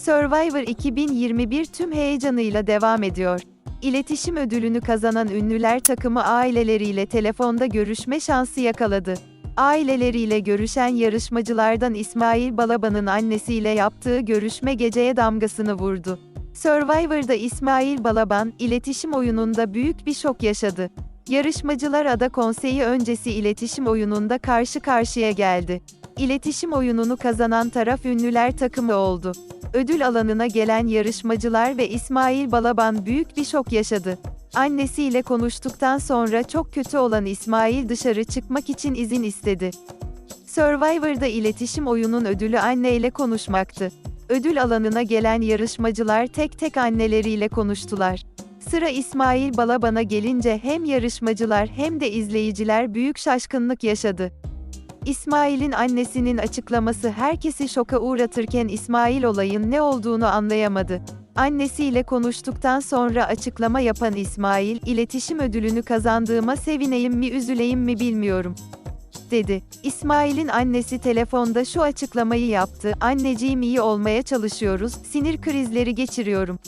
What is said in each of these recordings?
Survivor 2021 tüm heyecanıyla devam ediyor. İletişim ödülünü kazanan ünlüler takımı aileleriyle telefonda görüşme şansı yakaladı. Aileleriyle görüşen yarışmacılardan İsmail Balaban'ın annesiyle yaptığı görüşme geceye damgasını vurdu. Survivor'da İsmail Balaban, iletişim oyununda büyük bir şok yaşadı. Yarışmacılar ada konseyi öncesi iletişim oyununda karşı karşıya geldi. İletişim oyununu kazanan taraf ünlüler takımı oldu. Ödül alanına gelen yarışmacılar ve İsmail Balaban büyük bir şok yaşadı. Annesiyle konuştuktan sonra çok kötü olan İsmail dışarı çıkmak için izin istedi. Survivor'da iletişim oyunun ödülü anneyle konuşmaktı. Ödül alanına gelen yarışmacılar tek tek anneleriyle konuştular. Sıra İsmail Balaban'a gelince hem yarışmacılar hem de izleyiciler büyük şaşkınlık yaşadı. İsmail'in annesinin açıklaması herkesi şoka uğratırken İsmail olayın ne olduğunu anlayamadı. Annesiyle konuştuktan sonra açıklama yapan İsmail, iletişim ödülünü kazandığıma sevineyim mi üzüleyim mi bilmiyorum dedi. İsmail'in annesi telefonda şu açıklamayı yaptı. Anneciğim iyi olmaya çalışıyoruz, sinir krizleri geçiriyorum.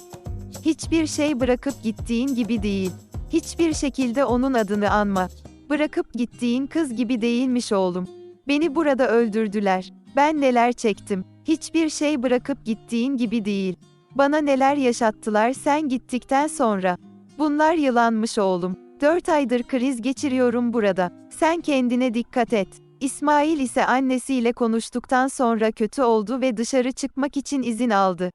Hiçbir şey bırakıp gittiğin gibi değil. Hiçbir şekilde onun adını anma. Bırakıp gittiğin kız gibi değilmiş oğlum. Beni burada öldürdüler. Ben neler çektim. Hiçbir şey bırakıp gittiğin gibi değil. Bana neler yaşattılar sen gittikten sonra. Bunlar yılanmış oğlum. 4 aydır kriz geçiriyorum burada. Sen kendine dikkat et. İsmail ise annesiyle konuştuktan sonra kötü oldu ve dışarı çıkmak için izin aldı.